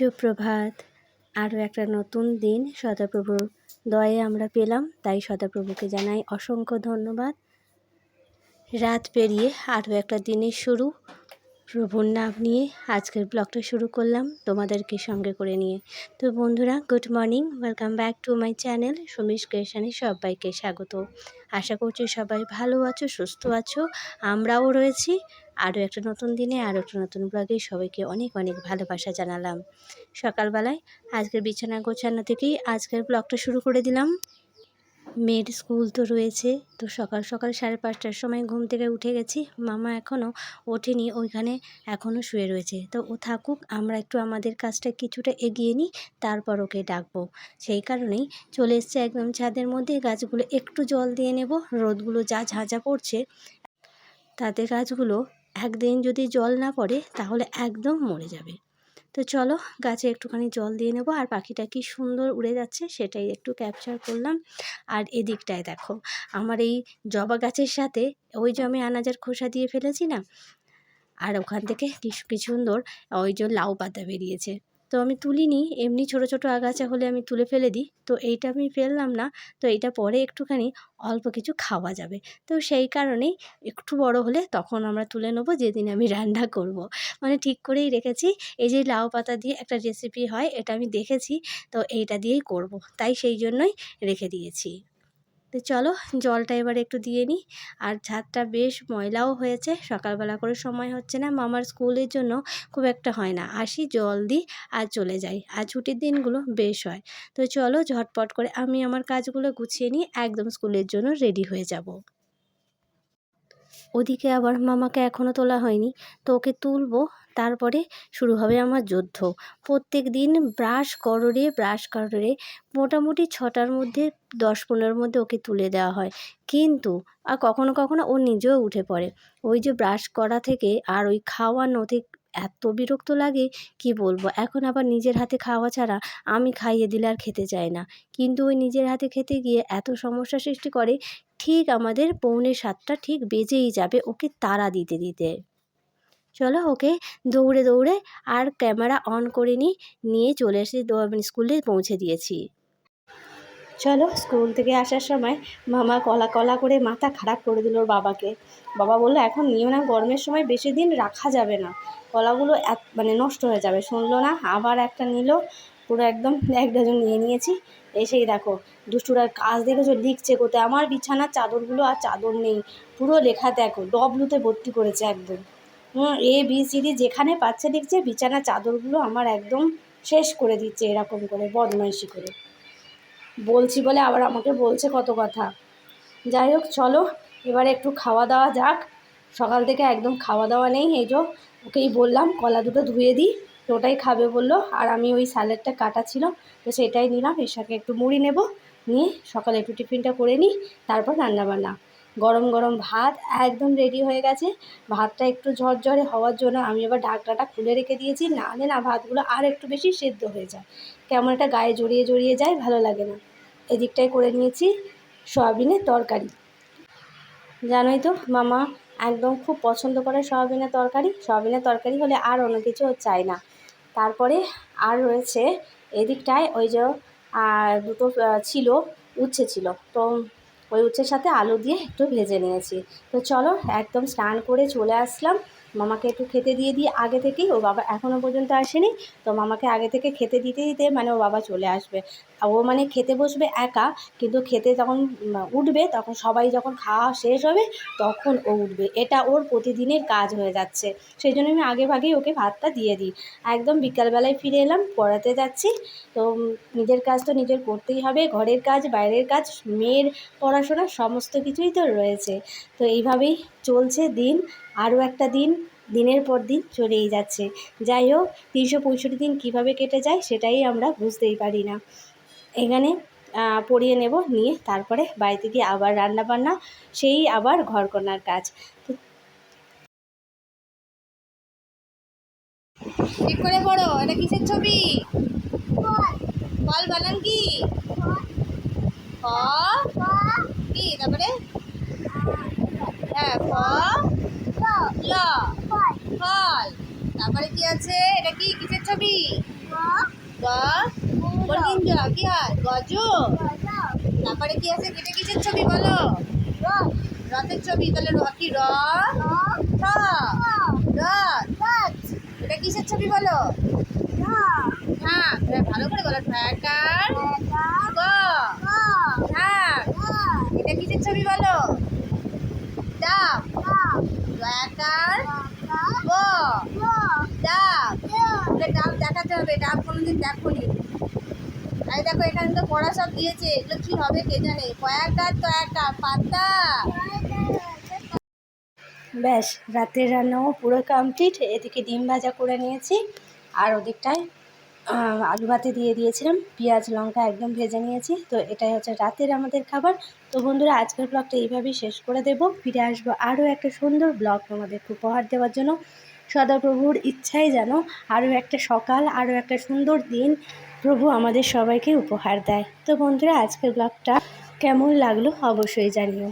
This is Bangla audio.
সুপ্রভাত। আরও একটা নতুন দিন। সদাপ্রভুর দয়ে আমরা পেলাম, তাই সদাপ্রভুকে জানাই অসংখ্য ধন্যবাদ। রাত পেরিয়ে আরও একটা দিনের শুরু। প্রভুর নাম নিয়ে আজকের ব্লগটা শুরু করলাম তোমাদেরকে সঙ্গে করে নিয়ে। তো বন্ধুরা, good morning, welcome back to my channel সমীশ ক্রেশনে সবাইকে স্বাগত। আশা করছি সবাই ভালো আছো, সুস্থ আছো, আমরাও রয়েছি। আরও একটা নতুন দিনে, আরও একটা নতুন ব্লগে সবাইকে অনেক অনেক ভালোবাসা জানালাম। সকালবেলায় আজকের বিছানা গোছানো থেকেই আজকের ব্লগটা শুরু করে দিলাম। মেয়ের স্কুল তো রয়েছে, তো সকাল সকাল সাড়ে পাঁচটার সময় ঘুম থেকে উঠে গেছি। মামা এখনও ওঠেনি, ওইখানে এখনও শুয়ে রয়েছে। তো ও থাকুক, আমরা একটু আমাদের কাজটা কিছুটা এগিয়ে নিই, তারপর ওকে ডাকবো। সেই কারণেই চলে এসছে একদম ছাদের মধ্যে, গাছগুলো একটু জল দিয়ে নেব। রোদগুলো যা ঝাঁঝা পড়ছে, তাতে গাছগুলো একদিন যদি জল না পড়ে, তাহলে একদম মরে যাবে। তো চলো, গাছে একটুখানি জল দিয়ে নেব, আর পাখিটা কি সুন্দর উড়ে যাচ্ছে সেটাই একটু ক্যাপচার করলাম। আর এদিকটায় দেখো, আমার এই জবা গাছের সাথে ওই যে আমি আনাজার খোসা দিয়ে ফেলেছি না, আর ওখান থেকে কিছু কি সুন্দর ওই যে লাউ পাতা বেরিয়েছে। তো আমি তুলিনি, এমনি ছোট ছোট আগাছা হলে আমি তুলে ফেলে দিই তো এইটা আমি ফেললাম না, তো এইটা পরে একটুখানি অল্প কিছু খাওয়া যাবে তো সেই কারণেই একটু বড় হলে তখন আমরা তুলে নেব, যেদিন আমি রান্না করব। মানে ঠিক করেই রেখেছি, এই যে লাউ পাতা দিয়ে একটা রেসিপি হয়, এটা আমি দেখেছি, তো এইটা দিয়েই করব। তাই সেই জন্যই রেখে দিয়েছি তো চলো জলটা এবার একটু দিয়ে নিই। আর ছাদটা বেশ ময়লাও হয়েছে, সকালবেলা করে সময় হচ্ছে না। মামার স্কুলের জন্য খুব একটা হয় না। আসি, জল দিই আর চলে যাই। আর ছুটির দিনগুলো বেশ হয়। তো চলো ঝটপট করে আমি আমার কাজগুলো গুছিয়ে নিই একদম স্কুলের জন্য রেডি হয়ে যাব। ওদিকে আবার মামাকে এখনও তোলা হয়নি। তো ওকে তুলবো, তারপরে শুরু হবে আমার যুদ্ধ। প্রত্যেক দিন ব্রাশ কররে ব্রাশ কররে মোটামুটি ছটার মধ্যে, দশ পনেরোর মধ্যে ওকে তুলে দেওয়া হয়। কিন্তু, আর কখনো কখনো ও নিজেও উঠে পড়ে। ওই যে ব্রাশ করা থেকে আর ওই খাওয়ানো এত বিরক্ত লাগে, কি বলব? এখন আবার নিজের হাতে খাওয়া ছাড়া আমি খাইয়ে দিলে আর খেতে চায় না। কিন্তু ওই নিজের হাতে খেতে গিয়ে এত সমস্যা সৃষ্টি করে, ঠিক আমাদের পৌনে সাতটা ঠিক বেজেই যাবে ওকে তাড়া দিতে দিতে। চলো ওকে দৌড়ে দৌড়ে আর ক্যামেরা অন করে নিই, নিয়ে চলে এসে মানে স্কুলে পৌঁছে দিয়েছি। চলো স্কুল থেকে আসার সময় মামা কলা কলা করে মাথা খারাপ করে দিল ওর বাবাকে। বাবা বলল, এখন নিও না, গরমের সময় বেশি দিন রাখা যাবে না। কলাগুলো এক মানে নষ্ট হয়ে যাবে। শুনলো না, আবার একটা নিল, পুরো একদম এক ডজন নিয়ে নিয়েছি। এসেই দেখো, দুষ্টুরা কাজ দেখেছ, লিখছে কোথায়? আমার বিছানার চাদরগুলো আর চাদর নেই। পুরো লেখা দেখো ডবলুতে ভর্তি করেছে একদম। এ বি সি ডি যেখানে পাচ্ছে লিখছে, বিছানার চাদরগুলো আমার একদম শেষ করে দিচ্ছে এরকম করে, বদমাইশি করে। বলছি বলে আবার আমাকে বলছে কত কথা। যাই হোক, চলো, এবারে একটু খাওয়া দাওয়া যাক। সকাল থেকে একদম খাওয়া দাওয়া নেই, এই যে ওকেই বললাম, কলা দুটো ধুয়ে দিই, তো ওটাই খাবে বলল। আর আমি ওই স্যালাডটা কাটা ছিল, তো সেটাই নিলাম, এর সাথে একটু মুড়ি নেব, নিয়ে সকালে একটু টিফিনটা করে নিই, তারপর রান্নাবান্না। গরম গরম ভাত একদম রেডি হয়ে গেছে, ভাতটা একটু ঝরঝরে হওয়ার জন্য আমি এবার ঢাকনাটা খুলে রেখে দিয়েছি নাহলে না ভাতগুলো আর একটু বেশি সেদ্ধ হয়ে যায়। কেমন একটা গায়ে জড়িয়ে জড়িয়ে যায়, ভালো লাগে না। এদিকটাই করে নিয়েছি সয়াবিনের তরকারি। জানোই তো, মামা একদম খুব পছন্দ করে সয়াবিনের তরকারি। সয়াবিনের তরকারি হলে আর অন্য কিছু চাই না। তারপরে আর রয়েছে এদিকটায় ওই যে দুটো ছিল, উচ্ছে ছিল। তো ওই উচ্ছের সাথে আলু দিয়ে একটু ভেজে নিয়েছি। তো চলো একদম স্নান করে চলে আসলাম। মামাকে একটু খেতে দিয়ে দিই আগে থেকেই। ও বাবা এখনও পর্যন্ত আসেনি। তো মামাকে আগে থেকে খেতে দিতে দিতে মানে ও বাবা চলে আসবে। ও মানে খেতে বসবে একা, কিন্তু খেতে যখন উঠবে, তখন সবাই যখন খাওয়া শেষ হবে, তখন ও উঠবে। এটা ওর প্রতিদিনের কাজ হয়ে যাচ্ছে। সেই জন্য আমি আগে ভাগেই ওকে ভাতটা দিয়ে দিই। একদম বিকালবেলায় ফিরে এলাম, পড়াতে যাচ্ছি। তো নিজের কাজ তো নিজের করতেই হবে। ঘরের কাজ, বাইরের কাজ, মেয়ের পড়াশোনা, সমস্ত কিছুই তো রয়েছে। তো এইভাবেই চলছে দিন আরও একটা দিন দিনের পর দিন চলেই যাচ্ছে। যাই হোক তিনশো পঁয়ষট্টি দিন কীভাবে কেটে যায় সেটাই আমরা বুঝতেই পারি না। এখানে পরিয়ে নেব নিয়ে তারপরে বাড়িতে গিয়ে আবার রান্না বান্না সেই আবার ঘরকন্নার কাজ। তো ঠিক করে পড়ো এটা কিসের ছবি? বল বানান কি কি? তারপরে? ফল তারপরে কি আছে? এটা কি? কিসের ছবি? কি হয়? গজ। তারপরে কি আছে? এটা কিসের ছবি বলো? রথের ছবি, তাহলে কি? র এটা কিসের ছবি বলো? হ্যাঁ ভালো করে বলো। গ হ্যাঁ এটা কিসের ছবি বলো? ডাব ঠ্যাকার গ ডাব ডাব দেখাতে হবে ডাব কোনোদিন দেখোনি এই দেখো এখানে তো পড়া সব দিয়েছে এগুলো কি হবে কে জানে কয়েক গাছ তো একটা পাতা ব্যাস, রাতের রান্নাও পুরো কমপ্লিট এদিকে ডিম ভাজা করে নিয়েছি, আর ওদিকটায় আলু ভাতে দিয়ে দিয়েছিলাম, পেঁয়াজ, লঙ্কা একদম ভেজে নিয়েছি। তো এটাই হচ্ছে রাতের আমাদের খাবার। তো বন্ধুরা, আজকের ব্লগটা এইভাবেই শেষ করে দেব। ফিরে আসব আরও একটা সুন্দর ব্লগ তোমাদেরকে উপহার দেওয়ার জন্য। সদাপ্রভুর ইচ্ছাই যেন আরও একটা সকাল, আরও একটা সুন্দর দিন প্রভু আমাদের সবাইকে উপহার দেয়। তো বন্ধুরা, আজকের ব্লগটা কেমন লাগল অবশ্যই জানিও।